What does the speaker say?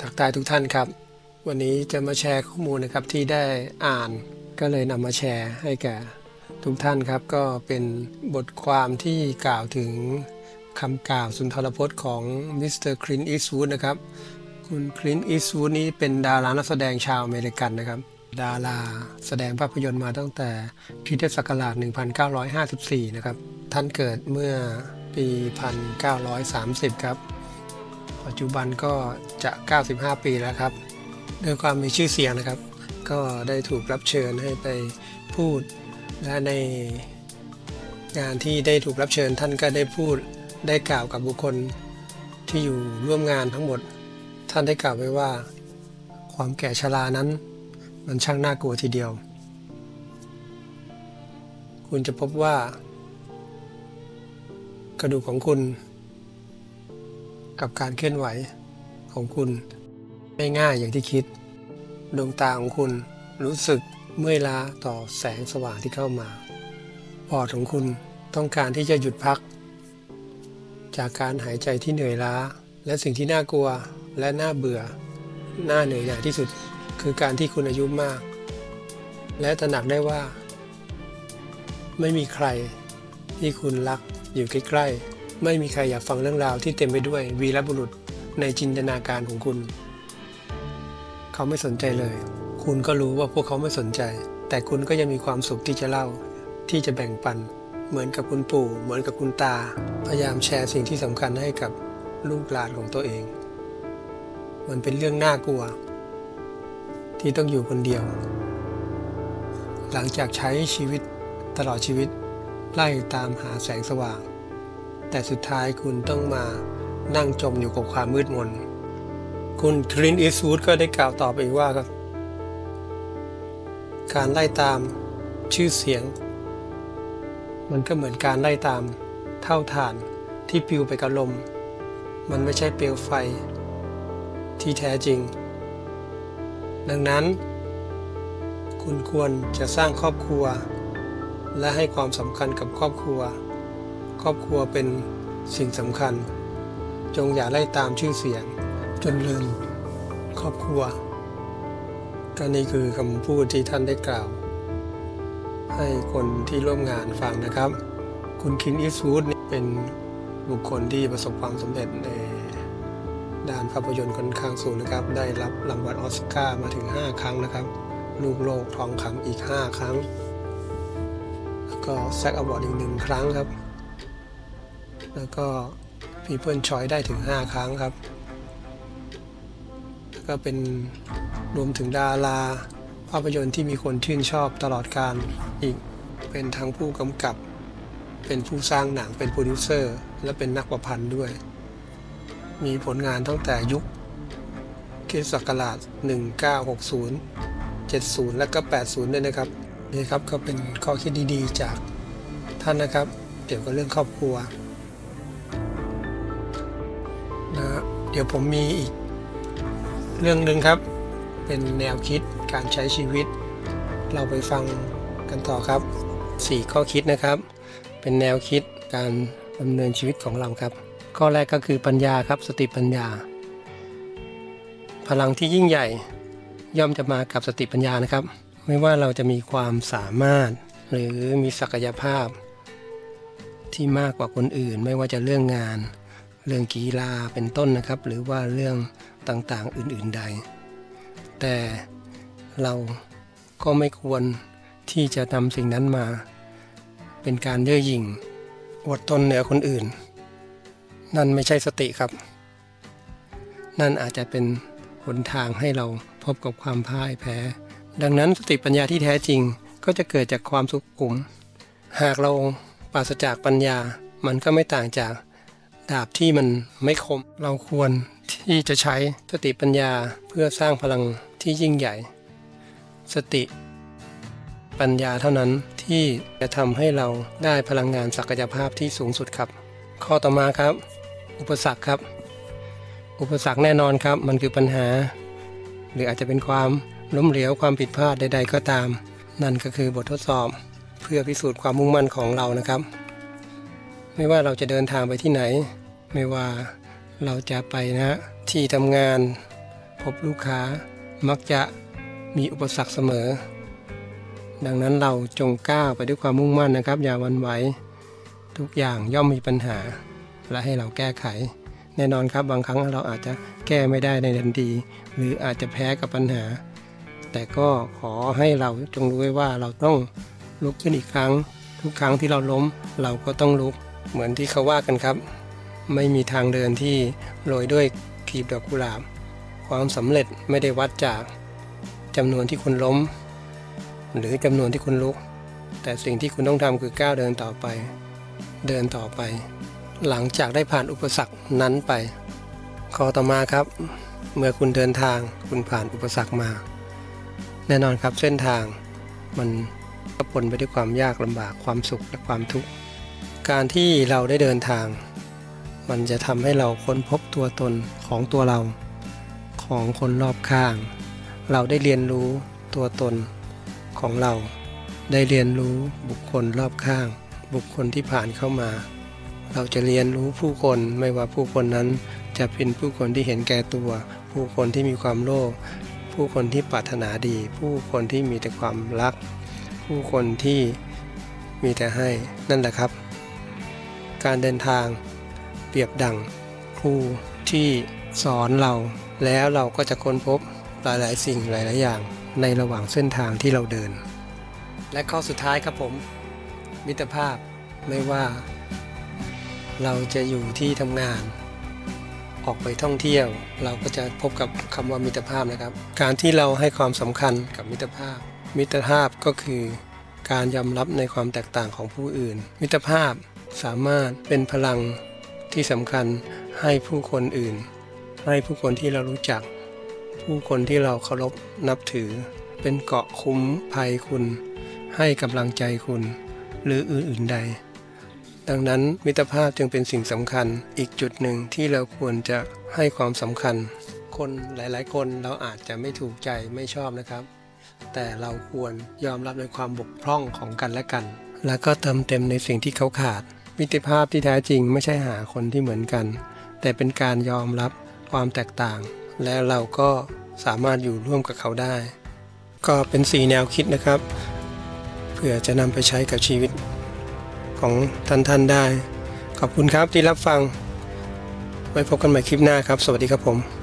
ทักทายทุกท่านครับ วันนี้จะมาแชร์ข้อมูลนะครับที่ได้อ่านก็เลยนำมาแชร์ให้แก่ทุกท่านครับ ก็เป็นบทความที่กล่าวถึงคำกล่าวสุนทรพจน์ของมิสเตอร์คลินอีสวูดนะครับ คุณคลินอีสวูดนี้เป็นดารานักแสดงชาวอเมริกันนะครับดาราแสดงภาพยนตร์มาตั้งแต่คริสตศักราช 1954 นะครับ ท่านเกิดเมื่อปี 1930 ครับ ปัจจุบันก็จะ 95 ปีแล้วครับด้วยความมีชื่อเสียงนะครับ ก็ได้ถูกรับเชิญให้ไปพูดและในงานที่ได้ถูกรับเชิญท่านก็ได้พูดได้กล่าวกับบุคคลที่อยู่ร่วมงานทั้งหมด ท่านได้กล่าวไว้ว่า ความแก่ชรานั้น มันช่างน่ากลัวทีเดียว คุณจะพบว่า กระดูกของคุณ กับการเคลื่อนไหวของคุณ ไม่ง่ายอย่างที่คิด ดวงตาของคุณรู้สึกเมื่อยล้าต่อแสงสว่างที่เข้ามาปอดของคุณต้องการที่จะหยุดพัก จากการหายใจที่เหนื่อยล้า และสิ่งที่น่ากลัวและน่าเบื่อ น่าเหนื่อยหน่ายที่สุดคือการที่คุณอายุมาก และตระหนักได้ว่า ไม่มีใครที่คุณรักอยู่ใกล้ๆ ไม่มีใครอยากฟังเรื่องราวที่เต็มไปด้วยวีรบุรุษในจินตนาการของคุณ เขาไม่สนใจเลย คุณก็รู้ว่าพวกเขาไม่สนใจ แต่คุณก็ยังมีความสุขที่จะเล่า ที่จะแบ่งปัน เหมือนกับคุณปู่ เหมือนกับคุณตา พยายามแชร์สิ่งที่สำคัญให้กับลูกหลานของตัวเอง มันเป็นเรื่องน่ากลัว ที่ต้องอยู่คนเดียว หลังจากใช้ชีวิตตลอดชีวิต ไล่ตามหาแสงสว่าง แต่สุดท้ายคุณต้องมานั่งจมอยู่กับความมืดมน คุณคลินอีสวูดก็ได้กล่าวต่อไปอีกว่าครับ การไล่ตามชื่อเสียง มันก็เหมือนการไล่ตามเท่าฐานที่ปลิวไปกับลม มันไม่ใช่เปลวไฟ ที่แท้จริง ดังนั้น คุณควรจะสร้างครอบครัว และให้ความสำคัญกับครอบครัว ครอบครัวเป็นสิ่งสำคัญ จงอย่าไล่ตามชื่อเสียง จนลืมครอบครัวก็นี่คือคำพูดที่ท่านได้กล่าว ให้คนที่ร่วมงานฟังนะครับ คุณคินอีสวูดเป็นบุคคลที่ประสบความสำเร็จในด้านภาพยนตร์ค่อนข้างสูงนะครับ ได้รับรางวัลออสการ์มาถึง 5 ครั้งนะครับ ลูกโลกทองคำอีก 5 ครั้ง แล้วก็แซกอวอร์ดอีกหนึ่งครั้งครับ แล้วก็ People Choice ได้ถึง 5 ครั้งครับ แล้วก็เป็นรวมถึงดารา ภาพยนตร์ที่มีคนชื่นชอบตลอดการอีกเป็นทั้งผู้กำกับ เป็นผู้สร้างหนังเป็นโปรดิวเซอร์ และเป็นนักประพันธ์ด้วย มีผลงานตั้งแต่ยุคคริสตศักราช1960 70 และก็ 80 ด้วยนะครับนี่ครับก็เป็นข้อคิดดีๆ จากท่านนะครับ เกี่ยวกับเรื่องครอบครัว ดี๋ยวผมมีอีกเรื่องหนึ่งครับ เป็นแนวคิดการใช้ชีวิต เราไปฟังกันต่อครับ 4 ข้อคิดนะครับ เป็นแนวคิดการดำเนินชีวิตของเราครับ ข้อแรกก็คือปัญญาครับสติปัญญา พลังที่ยิ่งใหญ่ย่อมจะมากับสติปัญญานะครับ ไม่ว่าเราจะมีความสามารถ หรือมีศักยภาพ ที่มากกว่าคนอื่น ไม่ว่าจะเรื่องงาน เรื่องกีฬาเป็นต้นนะครับ หรือว่าเรื่องต่างๆอื่นๆใด แต่เราก็ไม่ควรที่จะนำสิ่งนั้นมา เป็นการเย่อหยิ่งอวดตนเหนือคนอื่น นั่นไม่ใช่สติครับ นั่นอาจจะเป็นหนทางให้เราพบกับความพ่ายแพ้ ดังนั้นสติปัญญาที่แท้จริงก็จะเกิดจากความสุขุม หากเราปราศจากปัญญามันก็ไม่ต่างจาก ดาบที่มันไม่คม เราควรที่จะใช้สติปัญญาเพื่อสร้างพลังที่ยิ่งใหญ่ สติปัญญาเท่านั้นที่จะทำให้เราได้พลังงานศักยภาพที่สูงสุดครับ ข้อต่อมาครับ อุปสรรคครับ อุปสรรคแน่นอนครับ มันคือปัญหา หรืออาจจะเป็นความล้มเหลวความผิดพลาดใด ๆ ก็ตาม นั่นก็คือบททดสอบ เพื่อพิสูจน์ความมุ่งมั่นของเรานะครับ ไม่ว่าเราจะเดินทางไปที่ไหน ไม่ว่าเราจะไปนะ ที่ทำงาน พบลูกค้ามักจะมีอุปสรรคเสมอ ดังนั้นเราจงก้าวไปด้วยความมุ่งมั่นนะครับ อย่าหวันไหวทุกอย่างย่อมมีปัญหา และให้เราแก้ไข แน่นอนครับบางครั้งเราอาจจะแก้ไม่ได้ในทันทีหรืออาจจะแพ้กับปัญหา แต่ก็ขอให้เราจงรู้ไว้ว่าเราต้องลุกขึ้นอีกครั้ง ทุกครั้งที่เราล้มเราก็ต้องลุกเหมือนที่เขาว่ากันครับ ไม่มีทางเดินที่โรยด้วยกลีบดอกกุหลาบ ความสำเร็จไม่ได้วัดจากจำนวนที่คุณล้ม หรือจำนวนที่คุณลุก แต่สิ่งที่คุณต้องทำคือก้าวเดินต่อไป เดินต่อไป หลังจากได้ผ่านอุปสรรคนั้นไป ข้อต่อมาครับ เมื่อคุณเดินทางคุณผ่านอุปสรรคมา แน่นอนครับเส้นทางมันก็ปนไปด้วยความยากลำบากความสุขและความทุกข์การที่เราได้เดินทาง มันจะทำให้เราค้นพบตัวตนของตัวเรา ของคนรอบข้าง เราได้เรียนรู้ตัวตนของเรา ได้เรียนรู้บุคคลรอบข้าง บุคคลที่ผ่านเข้ามา เราจะเรียนรู้ผู้คนไม่ว่าผู้คนนั้น จะเป็นผู้คนที่เห็นแก่ตัว ผู้คนที่มีความโลภผู้คนที่ปรารถนาดี ผู้คนที่มีแต่ความรัก ผู้คนที่มีแต่ให้นั่นแหละครับ การเดินทาง เปรียบดังครูที่สอนเรา แล้วเราก็จะค้นพบหลายๆ สิ่งหลาย ๆ อย่างในระหว่างเส้นทางที่เราเดิน และข้อสุดท้ายครับผม มิตรภาพไม่ว่า เราจะอยู่ที่ทำงาน ออกไปท่องเที่ยว เราก็จะพบกับคำว่ามิตรภาพนะครับ การที่เราให้ความสำคัญกับมิตรภาพ มิตรภาพก็คือ การยอมรับในความแตกต่างของผู้อื่น มิตรภาพสามารถเป็นพลัง ที่สำคัญให้ผู้คนอื่น ให้ผู้คนที่เรารู้จัก ผู้คนที่เราเคารพนับถือ เป็นเกาะคุ้มภัยคุณ ให้กำลังใจคุณ หรืออื่นๆใด ดังนั้นมิตรภาพจึงเป็นสิ่งสำคัญอีกจุดหนึ่งที่เราควรจะให้ความสำคัญ คนหลายๆ คนเราอาจจะไม่ถูกใจไม่ชอบนะครับ แต่เราควรยอมรับในความบกพร่องของกันและกัน แล้วก็เติมเต็มในสิ่งที่เขาขาด มิตรภาพที่แท้จริงไม่ใช่หาคนที่เหมือนกัน แต่เป็นการยอมรับความแตกต่าง และเราก็สามารถอยู่ร่วมกับเขาได้ ก็เป็นสีแนวคิดนะครับ เพื่อจะนำไปใช้กับชีวิตของท่านท่านได้ ขอบคุณครับที่รับฟัง ไว้พบกันใหม่คลิปหน้าครับ สวัสดีครับผม